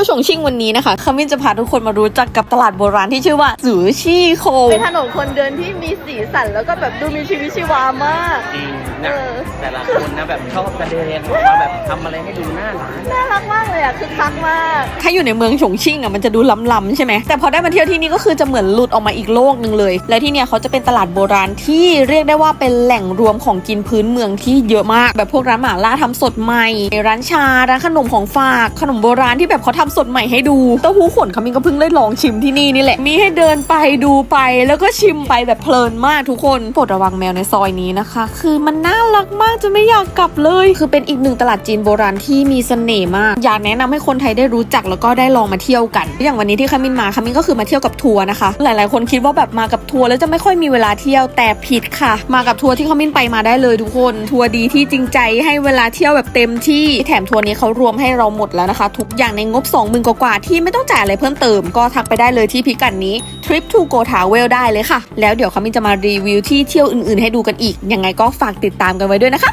ยวฉงชิ่งวันนี้นะคะขมิ้นจะพาทุกคนมารู้จักกับตลาดโบราณที่ชื่อว่าสือชี่โคเป็นถนนคนเดินที่มีสีสันแล้วก็แบบดูมีชีวิตชีวามาก จริงเอนะอ แต่ละคนนะแบบชอบกระเด็นออกมาแบบทำอะไรให้ดูหน้าร้านน่ารักมากเลยอะคือคักมากถ้าอยู่ในเมืองฉงชิ่งอะมันจะดูล้ำๆใช่ไหมแต่พอได้มาเที่ยวที่นี่ก็คือจะเหมือนหลุดออกมาอีกโลกหนึ่งเลย และที่เนี่ยเขาจะเป็นตลาดโบราณที่เรียกได้ว่าเป็นแหล่งรวมของกินพื้นเมืองที่เยอะมาก แบบพวกร้านหม่าล่าทำสดใหม่ ร้านชาร้านขนมของฝากขนมโบราณที่แบบเขาทำสดใหม่ให้ดูเต้าหู้ขนเขามินก็เพิ่งได้ลองชิมที่นี่นี่แหละมีให้เดินไปดูไป แล้วก็ชิมไปแบบเพลินมากทุกคนโปรดระวังแมวในซอยนี้นะคะ คือมันน่ารักมากจะไม่อยากกลับเลย คือเป็นอีกหนึ่งตลาดจีนโบราณที่มีเสน่ห์มาก อยากแนะนำให้คนไทยได้รู้จักแล้วก็ได้ลองมาเที่ยวกัน อย่างวันนี้ที่คามินมาคามินก็คือมาเที่ยวกับทัวร์นะคะ หลาย ๆ คนคิดว่าแบบมากับทัวร์แล้วจะไม่ค่อยมีเวลาเที่ยวแต่ผิดค่ะ มากับทัวร์ที่คามินไปมาได้เลยทุกคน ทัวร์ดีที่จริงใจให้เวลาเที่ยวแบบเต็มที่ แถมทัวร์นี้เขารวมให้เราหมดแล้วนะคะ ทุกอย่างในงบ20,000กว่าที่ไม่ต้องจ่ายอะไรเพิ่มเติม ก็ทักไปได้เลยที่พิกัดนี้ Trip to Go Travel ได้เลยค่ะ แล้วเดี๋ยวคามินจะมารีวิวที่เที่ยวอื่น ๆ ให้ดูกันอีก ยังไงก็ฝากติดตามกันไว้ด้วยนะคะ